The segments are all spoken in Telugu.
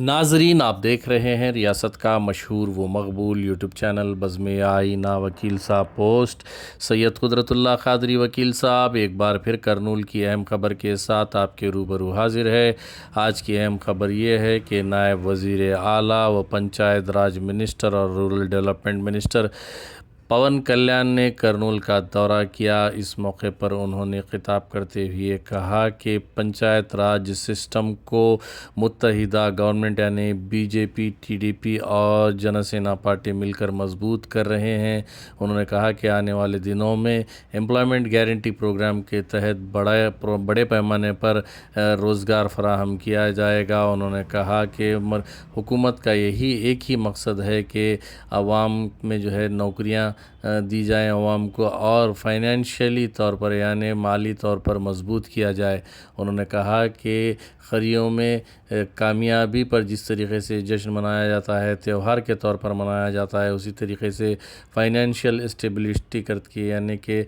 ناظرین، آپ دیکھ رہے ہیں ریاست کا مشہور و مقبول یوٹیوب چینل بزم آئینہ وکیل صاحب پوسٹ۔ سید قدرت اللہ قادری وکیل صاحب، ایک بار پھر کرنول کی اہم خبر کے ساتھ آپ کے روبرو حاضر ہے۔ آج کی اہم خبر یہ ہے کہ نائب وزیر اعلیٰ و پنچایت راج منسٹر اور رورل ڈیولپمنٹ منسٹر پون کلیان نے کرنول کا دورہ کیا۔ اس موقع پر انہوں نے خطاب کرتے ہوئے کہا کہ پنچایت راج سسٹم کو متحدہ گورنمنٹ یعنی بی جے پی، ٹی ڈی پی اور جن سینا پارٹی مل کر مضبوط کر رہے ہیں۔ انہوں نے کہا کہ آنے والے دنوں میں امپلائمنٹ گارنٹی پروگرام کے تحت بڑے بڑے پیمانے پر روزگار فراہم کیا جائے گا۔ انہوں نے کہا کہ حکومت کا یہی ایک ہی مقصد ہے کہ عوام میں جو ہے نوکریاں دی جائیں عوام کو اور فائنینشلی طور پر یعنی مالی طور پر مضبوط کیا جائے۔ انہوں نے کہا کہ خریوں میں کامیابی پر جس طریقے سے جشن منایا جاتا ہے، تہوار کے طور پر منایا جاتا ہے، اسی طریقے سے فائنینشیل اسٹیبلسٹی کر کے یعنی کہ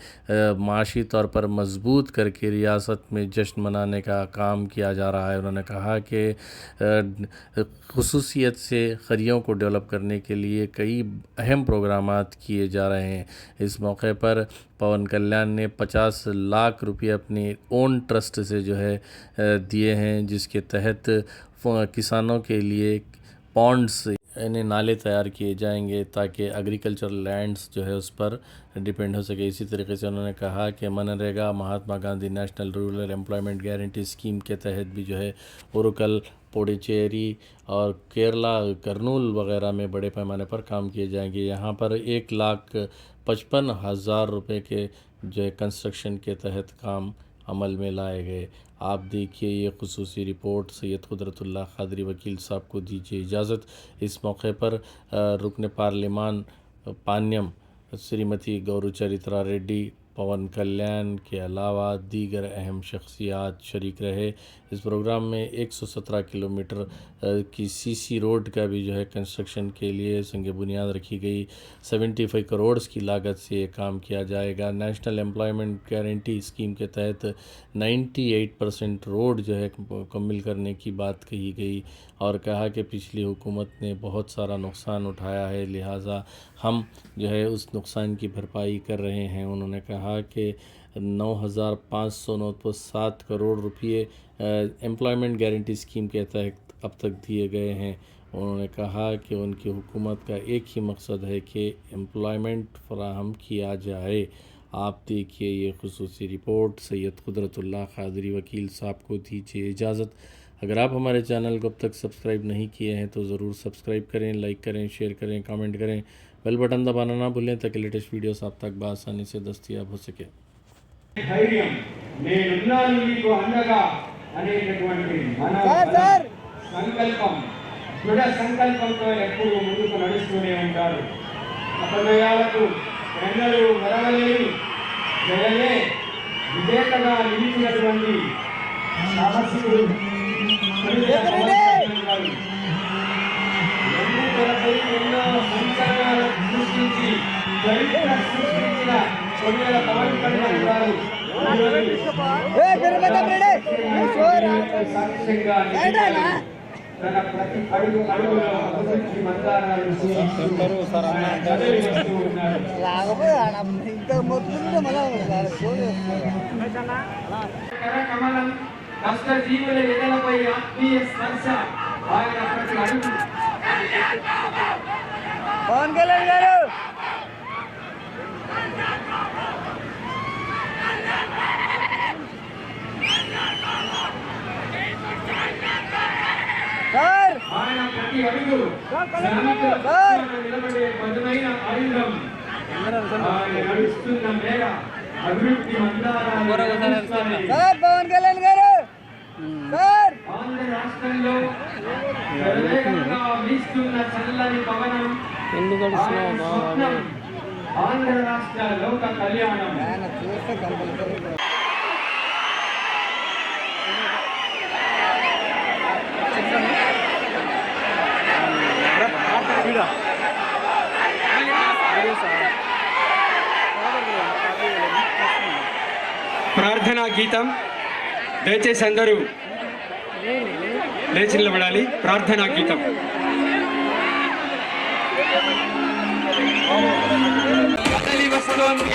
معاشی طور پر مضبوط کر کے ریاست میں جشن منانے کا کام کیا جا رہا ہے۔ انہوں نے کہا کہ خصوصیت سے خریوں کو ڈیولپ کرنے کے لیے کئی اہم پروگرامات کیے جا رہے ہیں۔ اس موقع پر پون کلیان نے پچاس لاکھ روپیے اپنی اون ٹرسٹ سے جو ہے دیے ہیں، جس کے تحت کسانوں کے لیے پونڈس یعنی نالے تیار کیے جائیں گے تاکہ ایگریکلچر لینڈز جو ہے اس پر ڈیپینڈ ہو سکے۔ اسی طریقے سے انہوں نے کہا کہ منریگا مہاتما گاندھی نیشنل رورل امپلائمنٹ گارنٹی اسکیم کے تحت بھی جو ہے اوروکل پوڈیچیری اور کیرلا، کرنول وغیرہ میں بڑے پیمانے پر کام کیے جائیں گے۔ یہاں پر ایک لاکھ پچپن ہزار روپے کے جو ہے کنسٹرکشن کے تحت کام عمل میں لائے گئے۔ آپ دیکھیے یہ خصوصی رپورٹ، سید قدرت اللہ قادری وکیل صاحب کو دیجیے اجازت۔ اس موقع پر رکن پارلیمان پانیم، سریمتی گوروچرترا ریڈی پون کلیان کے علاوہ دیگر اہم شخصیات شریک رہے۔ اس پروگرام میں ایک سو سترہ کلومیٹر کی سی سی روڈ کا بھی جو ہے کنسٹرکشن کے لیے سنگ بنیاد رکھی گئی۔ سیونٹی فائیو کروڑز کی لاگت سے یہ کام کیا جائے گا۔ نیشنل امپلائمنٹ گارنٹی اسکیم کے تحت نائنٹی ایٹ پرسنٹ روڈ جو ہے مکمل کرنے کی بات کہی گئی۔ اور کہا کہ پچھلی حکومت نے بہت سارا نقصان اٹھایا ہے، لہٰذا ہم جو ہے اس نقصان کی بھرپائی کر رہے ہیں۔ انہوں نے کہا کہ نو ہزار پانچ سو نوتو سات کروڑ روپیے امپلائمنٹ گارنٹی اسکیم کے تحت اب تک دیے گئے ہیں۔ انہوں نے کہا کہ ان کی حکومت کا ایک ہی مقصد ہے کہ امپلائمنٹ فراہم کیا جائے۔ آپ دیکھیے یہ خصوصی رپورٹ، سید قدرت اللہ قادری وکیل صاحب کو دیجیے اجازت۔ اگر آپ ہمارے چینل کو اب تک سبسکرائب نہیں کیے ہیں تو ضرور سبسکرائب کریں لائک کریں شیئر کریں کامنٹ کریں۔ بیل بٹن دبانا نہ بھولیں تاکہ لیٹسٹ ویڈیوز آپ تک بآسانی سے دستیاب ہو سکے దృఢ సృష్టించి చరిత్ర సృష్టించిన కొన్నేల పవన్ కళ్యాణ్ గారు తన ప్రతి అడుగు అడుగులో అభివృద్ధి మందారాలు కష్ట జీవుల ఎదలపై ఆత్మీయ స్పర్శ ఆయన ప్రతి అడుగు పవన్ కళ్యాణ్ గారు సార్ ఆయన ప్రతి అడుగు శ్రామికుల పక్షాన నిలబడే పదునైన ఆయుధం ఆయన నడుస్తున్న మేర అభివృద్ధి మందారాలు విరమిస్తాయి. సార్ పవన్ కళ్యాణ్ గారు సార్ ఆంధ్ర రాష్ట్రంలో వీస్తున్న చల్లని పవనం ఆంధ్ర రాష్ట్ర లోక కళ్యాణం. ప్రార్థనా గీతం. దయచేసి అందరూ లేచి నిలబడాలి. ప్రార్థనా గీతం. కదలి వస్తోంది.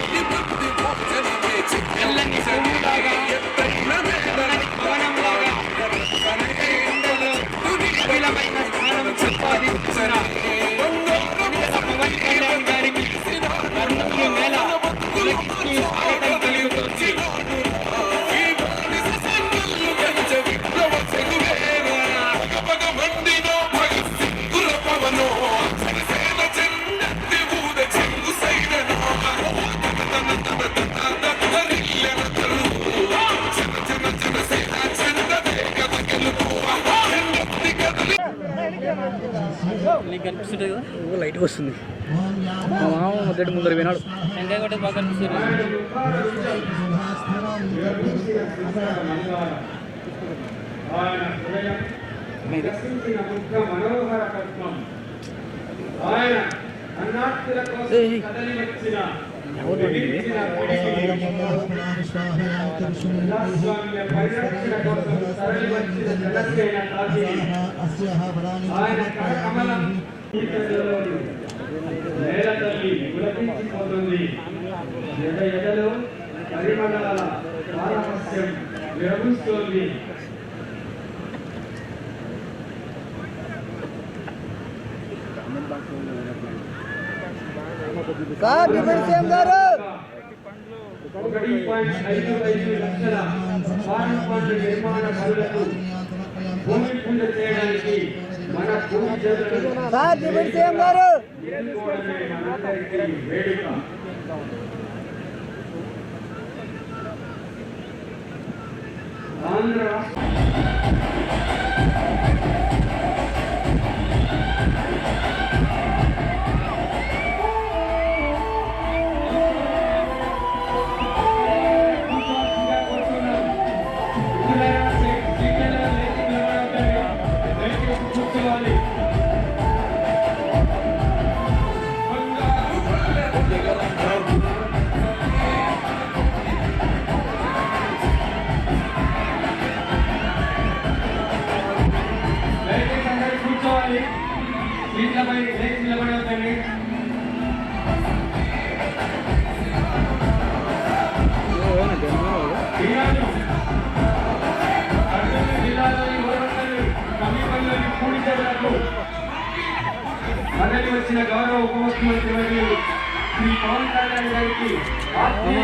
లైట్గా వస్తుంది మా మామ మొదటి ముందర వినాడు ఆయన కమలం నేల తల్లి పరిమళాల విరమిస్తోంది సీఎం గారు ఒకటి పాయింట్ ఐదు ఐదు లక్షల ఫండ్ నిర్మాణ పనులకు భూమి పూజ చేయడానికి సార్ డిప్యూటీ సీఎం గారు. ఆంధ్ర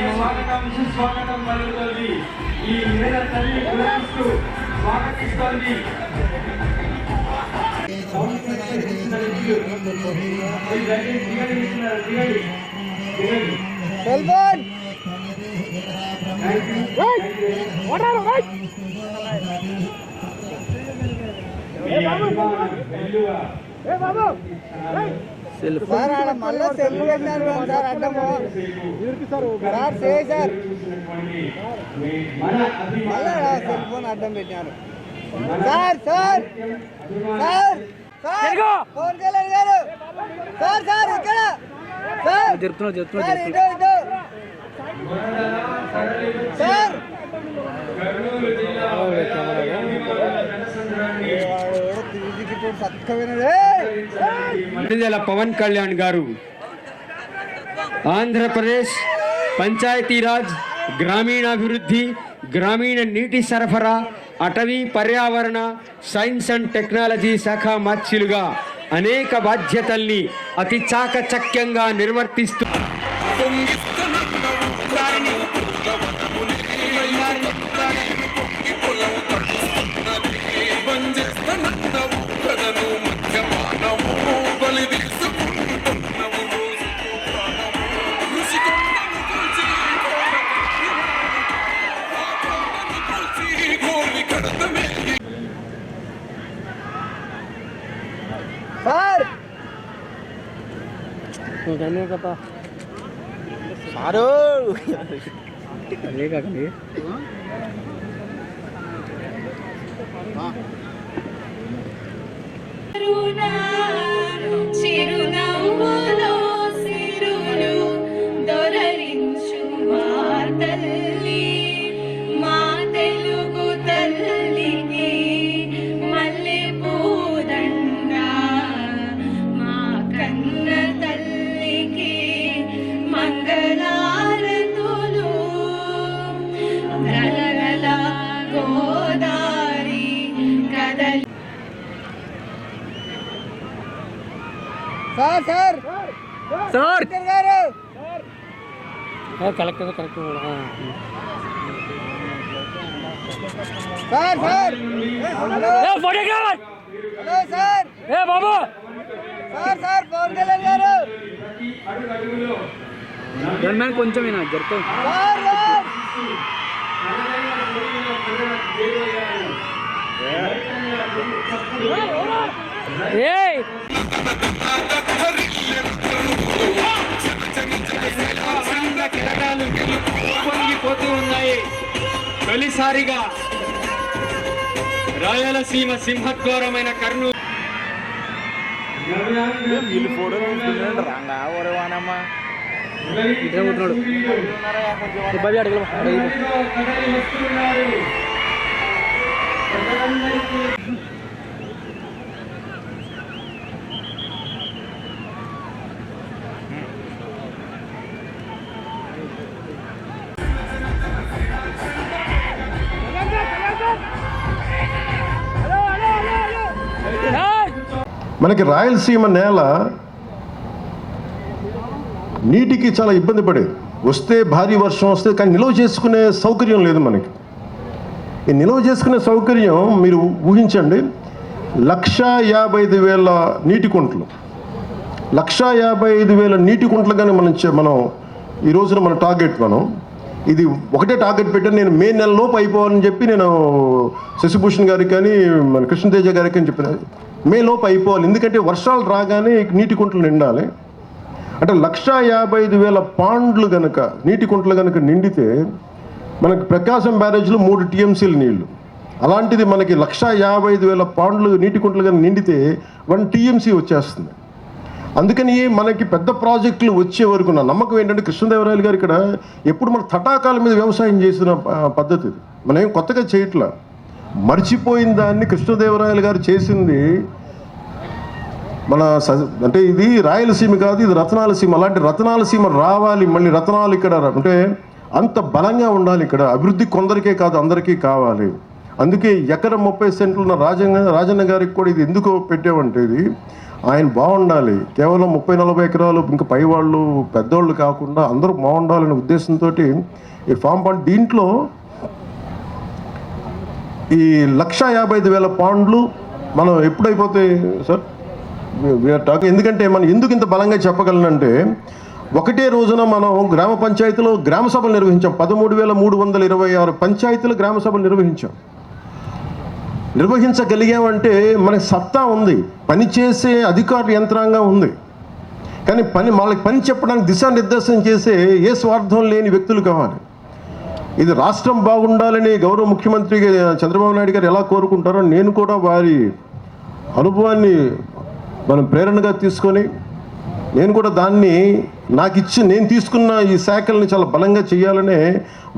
స్వాగతం. సుస్వాగతం పలుకుతోంది. ఈ నేల తల్లి గుర్తిస్తూ స్వాగతిస్తోంది. కళ్యాణ్ ఇచ్చిన ఇల్లు. మీరు ఫోన్ సార్ ఆడ మళ్ళీ సెల్ పెట్టినారు సార్ అడ్డము సార్ చేయి సార్ మన మళ్ళీ అభిమానం సెల్ ఫోన్ అడ్డం పెట్టినారు sir sir sir sir Pawan Kalyan garu sir sir ఇక్కడ సార్ చక్కగా విడుదల పవన్ కళ్యాణ్ గారు. ఆంధ్రప్రదేశ్ పంచాయతీరాజ్ గ్రామీణాభివృద్ధి గ్రామీణ నీటి సరఫరా అటవీ పర్యావరణ సైన్స్ అండ్ టెక్నాలజీ శాఖ మార్చిలుగా అనేక బాధ్యతల్ని అతి చాకచక్యంగా నిర్వర్తిస్తూ కదా సారు అదే కాకండి చిరునవ్వులో ఫోటోగ్రాఫర్ హలో సార్ ఏ బాబు sir sir Pawan Kalyan garu gunman కొంచెం జరుపు సార్ సార్ ఏయ్ కిరటాలు పొంగిపోతూ ఉన్నాయి తొలిసారిగా రాయలసీమ సింహద్వారమైన కర్నూలు. అడగలు. మనకి రాయలసీమ నేల నీటికి చాలా ఇబ్బంది పడేది. వస్తే భారీ వర్షం వస్తే కానీ నిల్వ చేసుకునే సౌకర్యం లేదు మనకి. ఈ నిల్వ చేసుకునే సౌకర్యం మీరు ఊహించండి. లక్ష యాభై ఐదు వేల నీటి కుంటలు. లక్ష యాభై ఐదు వేల నీటి కుంటలు కానీ మనం మనం ఈ రోజున మన టార్గెట్ మనం. ఇది ఒకటే టార్గెట్ పెట్టాను. నేను మే నెలలోపు అయిపోవాలని చెప్పి నేను శశిభూషణ్ గారికి కానీ మన కృష్ణతేజ గారికి అని చెప్పిన మే లోపు అయిపోవాలి. ఎందుకంటే వర్షాలు రాగానే నీటి కుంటలు నిండాలి. అంటే లక్ష యాభై ఐదు వేల పాండ్లు గనక నీటి కుంటలు గనక నిండితే మనకి ప్రకాశం బ్యారేజ్లో మూడు టీఎంసీలు నీళ్ళు. అలాంటిది మనకి లక్ష యాభై ఐదు వేల పాండ్లు నీటి కుంటలు కనుక నిండితే వన్ టీఎంసీ వచ్చేస్తుంది. అందుకని మనకి పెద్ద ప్రాజెక్టులు వచ్చే వరకు నా నమ్మకం ఏంటంటే కృష్ణదేవరాయలు గారు ఇక్కడ ఎప్పుడు మన తటాకాల మీద వ్యవసాయం చేసిన పద్ధతి మనం ఏం కొత్తగా చేయట్లా. మర్చిపోయిన దాన్ని కృష్ణదేవరాయలు గారు చేసింది మన స- అంటే ఇది రాయలసీమ కాదు ఇది రత్నాలసీమ అలాంటి రత్నాలసీమ రావాలి మళ్ళీ రత్నాలు ఇక్కడ అంటే అంత బలంగా ఉండాలి ఇక్కడ. అభివృద్ధి కొందరికే కాదు అందరికీ కావాలి. అందుకే ఎకరం ముప్పై సెంట్లు ఉన్న రాజన్న రాజన్న గారికి కూడా ఇది ఎందుకు పెట్టామంటే ఇది ఆయన బాగుండాలి. కేవలం ముప్పై నలభై ఎకరాలు ఇంకా పైవాళ్ళు పెద్దోళ్ళు కాకుండా అందరూ బాగుండాలనే ఉద్దేశంతో ఈ ఫామ్ పాండ్ దీంట్లో ఈ లక్ష యాభై ఐదు వేల పాండ్లు మనం ఎప్పుడైపోతాయి సార్ టాక్ ఎందుకంటే మనం ఎందుకు ఇంత బలంగా చెప్పగలనంటే ఒకటే రోజున మనం గ్రామ పంచాయతీలో గ్రామ సభలు నిర్వహించాం. పదమూడు వేల మూడు వందల ఇరవై ఆరు పంచాయతీలు గ్రామ సభలు నిర్వహించాం. నిర్వహించగలిగామంటే మనకి సత్తా ఉంది. పనిచేసే అధికార యంత్రాంగం ఉంది. కానీ పని వాళ్ళకి పని చెప్పడానికి దిశానిర్దేశం చేసే ఏ స్వార్థం లేని వ్యక్తులు కావాలి. ఇది రాష్ట్రం బాగుండాలని గౌరవ ముఖ్యమంత్రి చంద్రబాబు నాయుడు గారు ఎలా కోరుకుంటారో నేను కూడా వారి అనుభవాన్ని మనం ప్రేరణగా తీసుకొని నేను కూడా దాన్ని నాకు ఇచ్చి నేను తీసుకున్న ఈ శాఖల్ని చాలా బలంగా చేయాలనే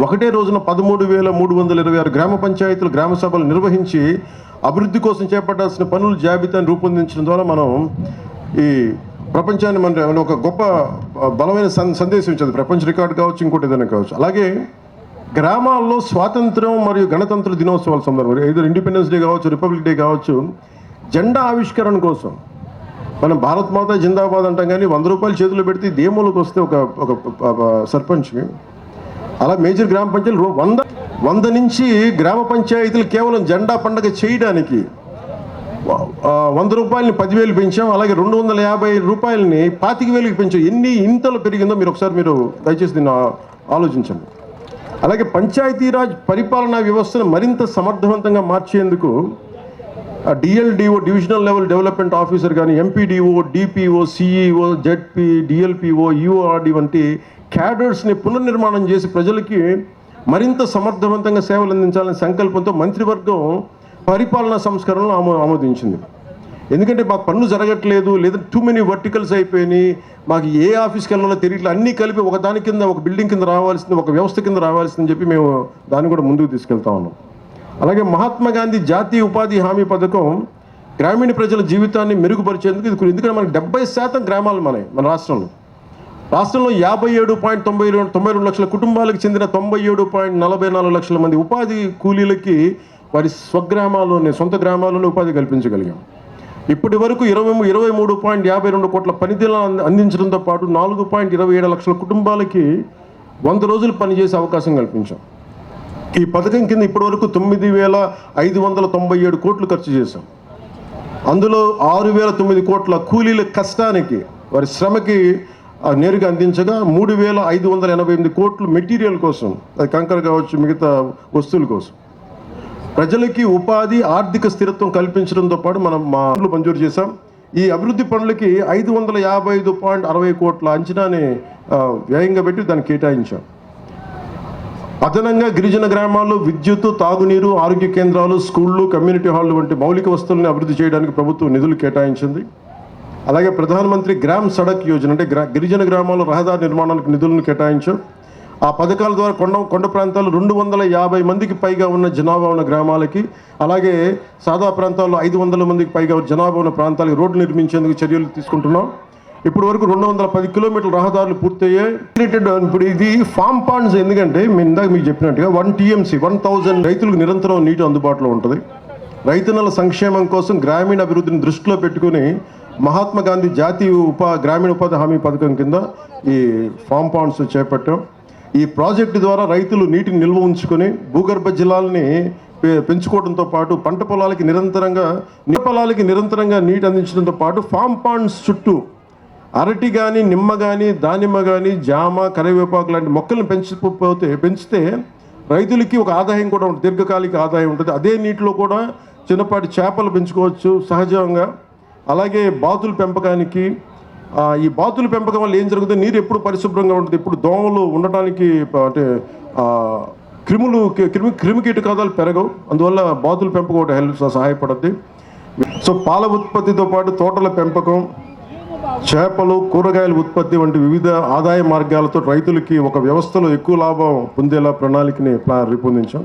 ఒకటే రోజున పదమూడు వేల మూడు వందల ఇరవై ఆరు గ్రామ పంచాయతీలు గ్రామ సభలు నిర్వహించి అభివృద్ధి కోసం చేపట్టాల్సిన పనుల జాబితాను రూపొందించడం ద్వారా మనం ఈ ప్రపంచాన్ని మన ఒక గొప్ప బలమైన సందేశం ఇచ్చేది. ప్రపంచ రికార్డు కావచ్చు ఇంకోటి ఏదైనా కావచ్చు. అలాగే గ్రామాల్లో స్వాతంత్రం మరియు గణతంత్ర దినోత్సవాల సందర్భంగా ఏదో ఇండిపెండెన్స్ డే కావచ్చు రిపబ్లిక్ డే కావచ్చు జెండా ఆవిష్కరణ కోసం. మనం భారత్ మాత జిందాబాద్ అంటాం కానీ వంద రూపాయలు చేతులు పెడితే దేములకు వస్తే ఒక ఒక ఒక సర్పంచ్కి అలా మేజర్ గ్రామ పంచాయతీలు వంద వంద నుంచి గ్రామ పంచాయతీలు కేవలం జెండా పండగ చేయడానికి వంద రూపాయలని పదివేలు పెంచాం అలాగే రెండు వందల యాభై రూపాయలని పాతిక వేలకు పెంచాం. ఎన్ని ఇంతలో పెరిగిందో మీరు ఒకసారి మీరు దయచేసి దీన్ని ఆలోచించండి. అలాగే పంచాయతీరాజ్ పరిపాలనా వ్యవస్థను మరింత సమర్థవంతంగా మార్చేందుకు DLDO divisional level development officer కానీ MPDO DPO CEO ZP DLPO URD వంటి క్యాడర్స్ని పునర్నిర్మాణం చేసి ప్రజలకి మరింత సమర్థవంతంగా సేవలు అందించాలనే సంకల్పంతో మంత్రివర్గం పరిపాలనా సంస్కరణలు ఆమో ఆమోదించింది. ఎందుకంటే మాకు పన్ను జరగట్లేదు లేదా టూ మెనీ వర్టికల్స్ అయిపోయినాయి. మాకు ఏ ఆఫీస్కి వెళ్ళాలో తెలియట్లేదు. అన్నీ కలిపి ఒక దాని కింద ఒక బిల్డింగ్ కింద రావాల్సింది ఒక వ్యవస్థ కింద రావాల్సిందని చెప్పి మేము దాన్ని కూడా ముందుకు తీసుకెళ్తా ఉన్నాం. అలాగే మహాత్మా గాంధీ జాతీయ ఉపాధి హామీ పథకం గ్రామీణ ప్రజల జీవితాన్ని మెరుగుపరిచేందుకు ఇది ఎందుకంటే మనకి డెబ్బై శాతం గ్రామాలు మనవి మన రాష్ట్రంలో. రాష్ట్రంలో యాభై ఏడు పాయింట్ తొంభై రెండు తొంభై రెండు లక్షల కుటుంబాలకు చెందిన తొంభై ఏడు పాయింట్ నలభై నాలుగు లక్షల మంది ఉపాధి కూలీలకి వారి స్వగ్రామాల్లోనే సొంత గ్రామాల్లోనే ఉపాధి కల్పించగలిగాం. ఇప్పటి వరకు ఇరవై ఇరవై మూడు పాయింట్ యాభై రెండు కోట్ల పనితీలను అందించడంతో పాటు నాలుగు పాయింట్ ఇరవై ఏడు లక్షల కుటుంబాలకి వంద రోజులు పనిచేసే అవకాశం కల్పించాం. ఈ పథకం కింద ఇప్పటివరకు తొమ్మిది వేల ఐదు వందల తొంభై ఏడు కోట్లు ఖర్చు చేశాం. అందులో ఆరు వేల తొమ్మిది కోట్ల కూలీల కష్టానికి వారి శ్రమకి నేరుగా అందించగా మూడు వేల ఐదు వందల ఎనభై ఎనిమిది కోట్లు మెటీరియల్ కోసం అది కంకర కావచ్చు మిగతా వస్తువుల కోసం. ప్రజలకి ఉపాధి ఆర్థిక స్థిరత్వం కల్పించడంతో పాటు మనం మా పనులు మంజూరు చేశాం. ఈ అభివృద్ధి పనులకి ఐదు వందల యాభై ఐదు పాయింట్ అరవై కోట్ల అంచనాని వ్యయంగా పెట్టి దాన్ని కేటాయించాం. అదనంగా గిరిజన గ్రామాల్లో విద్యుత్ తాగునీరు ఆరోగ్య కేంద్రాలు స్కూళ్ళు కమ్యూనిటీ హాళ్ళు వంటి మౌలిక వస్తువులను అభివృద్ధి చేయడానికి ప్రభుత్వం నిధులు కేటాయించింది. అలాగే ప్రధానమంత్రి గ్రామ్ సడక్ యోజన అంటే గ్రా గిరిజన గ్రామాల్లో రహదారి నిర్మాణానికి నిధులను కేటాయించాం. ఆ పథకాల ద్వారా కొండ కొండ ప్రాంతాలు రెండు వందల యాభై మందికి పైగా ఉన్న జనాభా ఉన్న గ్రామాలకి అలాగే సాదా ప్రాంతాల్లో ఐదు వందల మందికి పైగా జనాభా ఉన్న ప్రాంతాలకి రోడ్లు నిర్మించేందుకు చర్యలు తీసుకుంటున్నాం. ఇప్పటి వరకు రెండు వందల పది కిలోమీటర్ల రహదారులు పూర్తయ్యాయి. ఇప్పుడు ఇది ఫామ్ పాండ్స్ ఎందుకంటే మేము ఇందాక మీకు చెప్పినట్టుగా వన్ టీఎంసీ వన్ థౌజండ్ రైతులకు నిరంతరం నీటి అందుబాటులో ఉంటుంది. రైతన్నల సంక్షేమం కోసం గ్రామీణ అభివృద్ధిని దృష్టిలో పెట్టుకుని మహాత్మా గాంధీ జాతీయ ఉపా గ్రామీణ ఉపాధి హామీ పథకం కింద ఈ ఫామ్ పాండ్స్ చేపట్టాం. ఈ ప్రాజెక్టు ద్వారా రైతులు నీటిని నిల్వ ఉంచుకొని భూగర్భ జలాల్ని పె- పెంచుకోవడంతో పాటు పంట పొలాలకి నిరంతరంగా నీటి పొలాలకి నిరంతరంగా నీటి అందించడంతో పాటు ఫామ్ పాండ్స్ చుట్టూ అరటి కానీ నిమ్మ కానీ దానిమ్మ కానీ జామ కరివేపాకు లాంటి మొక్కలను పెంచకపోతే పెంచితే రైతులకి ఒక ఆదాయం కూడా ఉంటుంది దీర్ఘకాలిక ఆదాయం ఉంటుంది. అదే నీటిలో కూడా చిన్నపాటి చేపలు పెంచుకోవచ్చు సహజంగా. అలాగే బాతుల పెంపకానికి ఈ బాతుల పెంపకం వల్ల ఏం జరుగుతుంది? నీరు ఎప్పుడు పరిశుభ్రంగా ఉంటుంది? ఇప్పుడు దోమలు ఉండటానికి అంటే క్రిములు క్రిమి క్రిమి కీటకాదాలు పెరగవు. అందువల్ల బాతుల పెంపకం ఒకటి హెల్ప్ సహాయపడుద్ది. సో పాల ఉత్పత్తితో పాటు తోటల పెంపకం చేపలు కూరగాయల ఉత్పత్తి వంటి వివిధ ఆదాయ మార్గాలతో రైతులకి ఒక వ్యవస్థలో ఎక్కువ లాభం పొందేలా ప్రణాళికని ప్లా రూపొందించాం.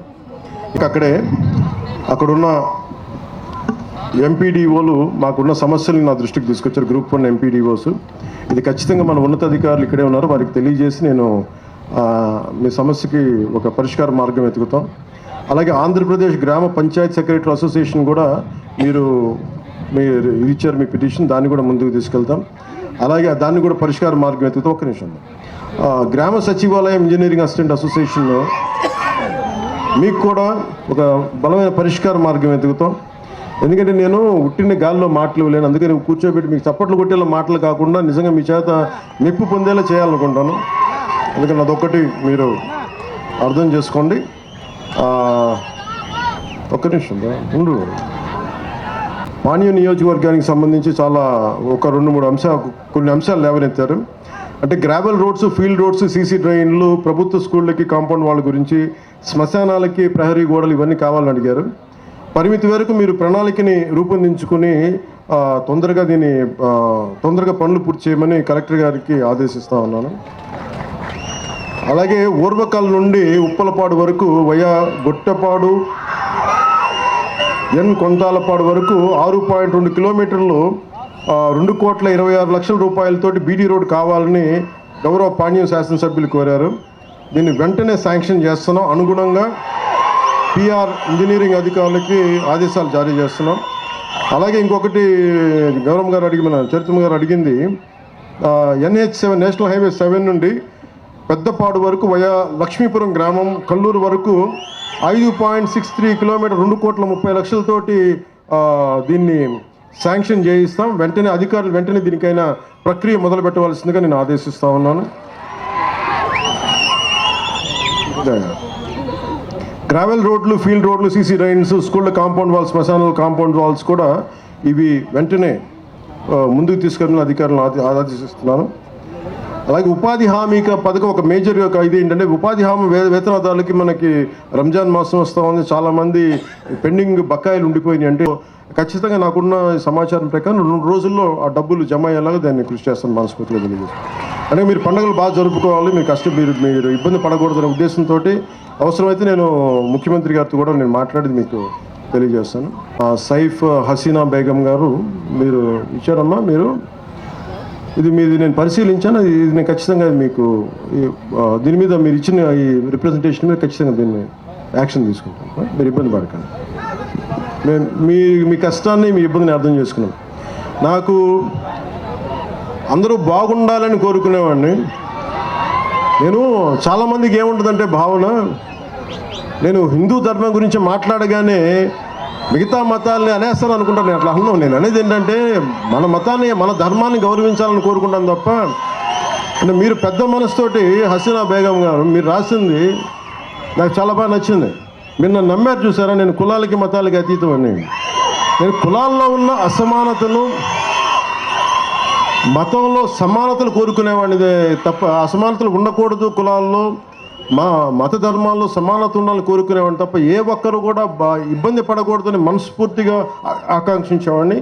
ఇక అక్కడే అక్కడున్న ఎంపీడీఓలు మాకున్న సమస్యలను నా దృష్టికి తీసుకొచ్చారు. గ్రూప్ వన్ ఎంపీడీఓస్ ఇది ఖచ్చితంగా మన ఉన్నతాధికారులు ఇక్కడే ఉన్నారు. వారికి తెలియజేసి నేను మీ సమస్యకి ఒక పరిష్కార మార్గం వెతుకుతాం. అలాగే ఆంధ్రప్రదేశ్ గ్రామ పంచాయత్ సెక్రటరీ అసోసియేషన్ కూడా మీరు మీరు ఇచ్చారు మీ పిటిషన్. దాన్ని కూడా ముందుకు తీసుకెళ్తాం. అలాగే దాన్ని కూడా పరిష్కార మార్గం వెతుకుతాం. ఒక్క నిమిషం గ్రామ సచివాలయం ఇంజనీరింగ్ అసిస్టెంట్ అసోసియేషన్లో మీకు కూడా ఒక బలమైన పరిష్కార మార్గం వెతుకుతాం. ఎందుకంటే నేను ఉట్టిన గాల్లో మాటలు లేను. అందుకని కూర్చోబెట్టి మీకు చప్పట్లు కొట్టేలా మాటలు కాకుండా నిజంగా మీ చేత మెప్పు పొందేలా చేయాలనుకుంటాను. అందుకని అదొక్కటి మీరు అర్థం చేసుకోండి. ఒక్క నిమిషం ఉండు. పానీయ నియోజకవర్గానికి సంబంధించి చాలా ఒక రెండు మూడు అంశాలు కొన్ని అంశాలు లేవనెత్తారు. అంటే gravel roads field roads CC డ్రైన్లు ప్రభుత్వ స్కూళ్ళకి కాంపౌండ్ వాళ్ళ గురించి శ్మశానాలకి ప్రహరీ గోడలు ఇవన్నీ కావాలని అడిగారు. పరిమితి వరకు మీరు ప్రణాళికని రూపొందించుకుని తొందరగా దీన్ని తొందరగా పనులు పూర్తి చేయమని కలెక్టర్ గారికి ఆదేశిస్తా ఉన్నాను. అలాగే ఊర్వకల్ నుండి ఉప్పలపాడు వరకు వయా గొట్టపాడు ఎన్ కొంతాలపాడు వరకు ఆరు పాయింట్ రెండు కిలోమీటర్లు రెండు కోట్ల ఇరవై ఆరు లక్షల రూపాయలతోటి బీడీ రోడ్ కావాలని గౌరవ పాణ్యం శాసనసభ్యులు కోరారు. దీన్ని వెంటనే శాంక్షన్ చేస్తున్నాం. అనుగుణంగా పిఆర్ ఇంజనీరింగ్ అధికారులకి ఆదేశాలు జారీ చేస్తున్నాం. అలాగే ఇంకొకటి గౌరవం గారు అడిగిన మన చరిత్ర గారు అడిగింది NH seven national highway seven నుండి పెద్దపాడు వరకు వయా లక్ష్మీపురం గ్రామం కల్లూరు వరకు ఐదు పాయింట్ సిక్స్ త్రీ కిలోమీటర్ రెండు కోట్ల ముప్పై లక్షలతోటి దీన్ని శాంక్షన్ చేయిస్తాం. వెంటనే అధికారులు వెంటనే దీనికైనా ప్రక్రియ మొదలు పెట్టవలసిందిగా నేను ఆదేశిస్తా ఉన్నాను. గ్రావెల్ రోడ్లు ఫీల్డ్ రోడ్లు సీసీ రైన్స్ స్కూళ్ళ కాంపౌండ్ వాల్స్ శ్మశానాల కాంపౌండ్ వాల్స్ కూడా ఇవి వెంటనే ముందుకు తీసుకెళ్ళిన అధికారులను ఆదేశిస్తున్నాను అలాగే ఉపాధి హామీ పథకం ఒక మేజర్ యొక్క ఇది ఏంటంటే ఉపాధి హామీ వే వేతనదారులకి మనకి రంజాన్ మాసం వస్తూ ఉంది. చాలామంది పెండింగ్ బకాయిలు ఉండిపోయినాయి అంటే ఖచ్చితంగా నాకున్న సమాచారం ప్రకారం రెండు రోజుల్లో ఆ డబ్బులు జమ అయ్యేలాగా దాన్ని కృషి చేస్తాను మనస్ఫూర్తిగా తెలియజేస్తాను అంటే మీరు పండుగలు బాగా జరుపుకోవాలి మీరు కష్టం మీరు మీరు ఇబ్బంది పడకూడదనే ఉద్దేశంతో అవసరమైతే నేను ముఖ్యమంత్రి గారితో కూడా నేను మాట్లాడి మీకు తెలియజేస్తాను. సైఫ్ హసీనా బేగం గారు మీరు ఇచ్చారమ్మా మీరు ఇది మీది నేను పరిశీలించాను ఇది నేను ఖచ్చితంగా మీకు దీని మీద మీరు ఇచ్చిన ఈ రిప్రజెంటేషన్ మీద ఖచ్చితంగా దీన్ని యాక్షన్ తీసుకుంటాం. మీరు ఇబ్బంది పడకండి. మేము మీ మీ కష్టాన్ని మీ ఇబ్బందిని అర్థం చేసుకున్నాం. నాకు అందరూ బాగుండాలని కోరుకునేవాడిని. నేను చాలామందికి ఏముంటుందంటే భావన నేను హిందూ ధర్మం గురించి మాట్లాడగానే మిగతా మతాలని అనేస్తాను అనుకుంటాను నేను అట్లా అన్నాను నేను అనేది ఏంటంటే మన మతాన్ని మన ధర్మాన్ని గౌరవించాలని కోరుకుంటాను తప్ప అంటే మీరు పెద్ద మనసుతోటి హసీనా బేగం గారు మీరు రాసింది నాకు చాలా బాగా నచ్చింది. మీరు నన్ను నమ్మారు చూసారా? నేను కులాలకి మతాలకి అతీతం అని నేను కులాల్లో ఉన్న అసమానతను మతంలో సమానతలు కోరుకునేవాడిదే తప్ప అసమానతలు ఉండకూడదు కులాల్లో. మా మత ధర్మాల్లో సమానత ఉండాలని కోరుకునేవాడిని తప్ప ఏ ఒక్కరు కూడా బా ఇబ్బంది పడకూడదని మనస్ఫూర్తిగా ఆకాంక్షించేవాడిని.